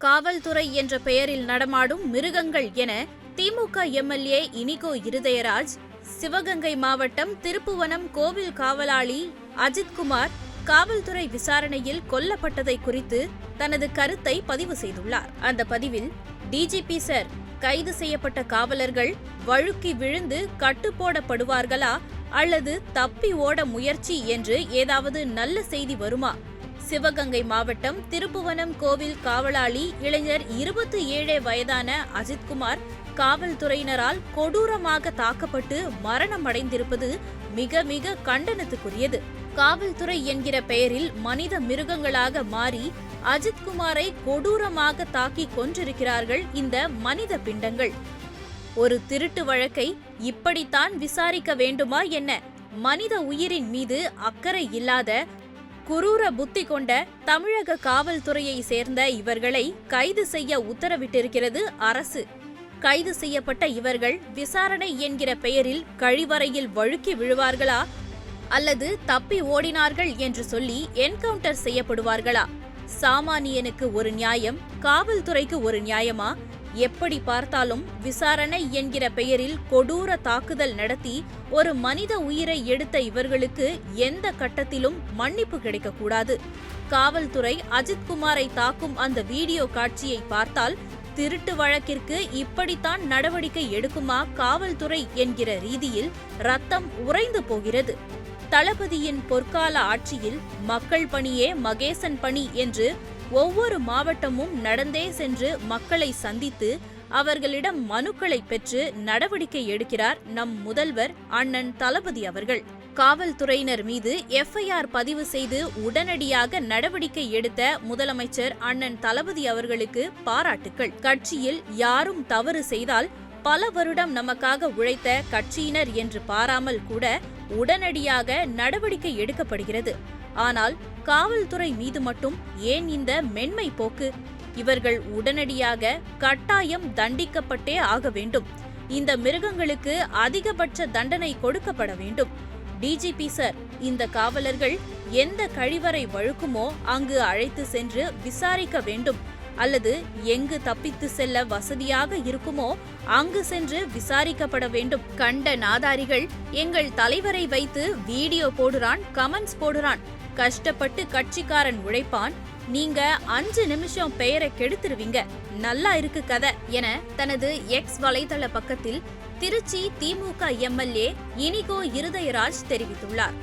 காவல்துறை என்ற பெயரில் நடமாடும் மிருகங்கள் என திமுக எம்எல்ஏ இனிகோ இருதயராஜ் சிவகங்கை மாவட்டம் திருப்புவனம் கோவில் காவலாளி அஜித்குமார் காவல்துறை விசாரணையில் கொல்லப்பட்டதை குறித்து தனது கருத்தை பதிவு செய்துள்ளார். அந்த பதிவில் டிஜிபி சார் கைது செய்யப்பட்ட காவலர்கள் வழுக்கி விழுந்து கட்டுப்போடப்படுவார்களா அல்லது தப்பி ஓட முயற்சி என்று ஏதாவது நல்ல செய்தி வருமா சிவகங்கை மாவட்டம் திருப்புவனம் கோவில் காவலாளி இளைஞர் இருபத்தி ஏழே வயதான அஜித்குமார் காவல்துறையினரால் கொடூரமாக தாக்கப்பட்டு மரணமடைந்திருப்பது மிக மிக கண்டனத்துக்குரியது. காவல்துறை என்கிற பெயரில் மனித மிருகங்களாக மாறி அஜித்குமாரை கொடூரமாக தாக்கி கொன்றிருக்கிறார்கள் இந்த மனித பிண்டங்கள். ஒரு திருட்டு வழக்கை இப்படித்தான் விசாரிக்க வேண்டுமா என்ன? மனித உயிரின் மீது அக்கறை இல்லாத குரூர புத்தி கொண்ட தமிழக காவல்துறையை சேர்ந்த இவர்களை கைது செய்ய உத்தரவிட்டிருக்கிறது அரசு. கைது செய்யப்பட்ட இவர்கள் விசாரணை என்கிற பெயரில் கழிவறையில் வழுக்கி விழுவார்களா? அல்லது தப்பி ஓடினார்கள் என்று சொல்லி என்கவுண்டர் செய்யப்படுவார்களா? சாமானியனுக்கு ஒரு நியாயம் காவல்துறைக்கு ஒரு நியாயமா? எப்படி பார்த்தாலும் விசாரணை என்கிற பெயரில் கொடூர தாக்குதல் நடத்தி ஒரு மனித உயிரை எடுத்த இவர்களுக்கு எந்த கட்டத்திலும் மன்னிப்பு கிடைக்கக்கூடாது. காவல்துறை அஜித்குமாரை தாக்கும் அந்த வீடியோ காட்சியை பார்த்தால் திருட்டு வழக்கிற்கு இப்படித்தான் நடவடிக்கை எடுக்குமா காவல்துறை என்கிற ரீதியில் ரத்தம் உறைந்து போகிறது. தளபதியின் பொற்கால ஆட்சியில் மக்கள் பணியே மகேசன் பணி என்று ஒவ்வொரு மாவட்டமும் நடந்தே சென்று மக்களை சந்தித்து அவர்களிடம் மனுக்களை பெற்று நடவடிக்கை எடுக்கிறார் நம் முதல்வர் அண்ணன் தளபதி அவர்கள். காவல்துறையினர் மீது எஃப்ஐஆர் பதிவு செய்து உடனடியாக நடவடிக்கை எடுத்த முதலமைச்சர் அண்ணன் தளபதி அவர்களுக்கு பாராட்டுக்கள். கட்சியில் யாரும் தவறு செய்தால் பல வருடம் நமக்காக உழைத்த கட்சியினர் என்று பாராமல் கூட உடனடியாக நடவடிக்கை எடுக்கப்படுகிறது. ஆனால் காவல்துறை மீது மட்டும் ஏன் இந்த மென்மை போக்கு? இவர்கள் உடனடியாக கட்டாயம் தண்டிக்கப்பட்டே ஆக வேண்டும். இந்த மிருகங்களுக்கு அதிகபட்ச தண்டனை கொடுக்கப்பட வேண்டும். டிஜிபி சார் இந்த காவலர்கள் எந்த கழிவறை வழுக்குமோ அங்கு அழைத்து சென்று விசாரிக்க வேண்டும். அல்லது எங்கு தப்பித்து செல்ல வசதியாக இருக்குமோ அங்கு சென்று விசாரிக்கப்பட வேண்டும். கண்ட நாதாரிகள் எங்கள் தலைவரை வைத்து வீடியோ போடுறான் கமெண்ட்ஸ் போடுறான். கஷ்டப்பட்டு கட்சிக்காரன் உழைப்பான். நீங்க அஞ்சு நிமிஷம் பெயரை கெடுத்துருவீங்க. நல்லா இருக்கு கதை என தனது எக்ஸ் வலைதள பக்கத்தில் திருச்சி திமுக எம்எல்ஏ இனிகோ இருதயராஜ் தெரிவித்துள்ளார்.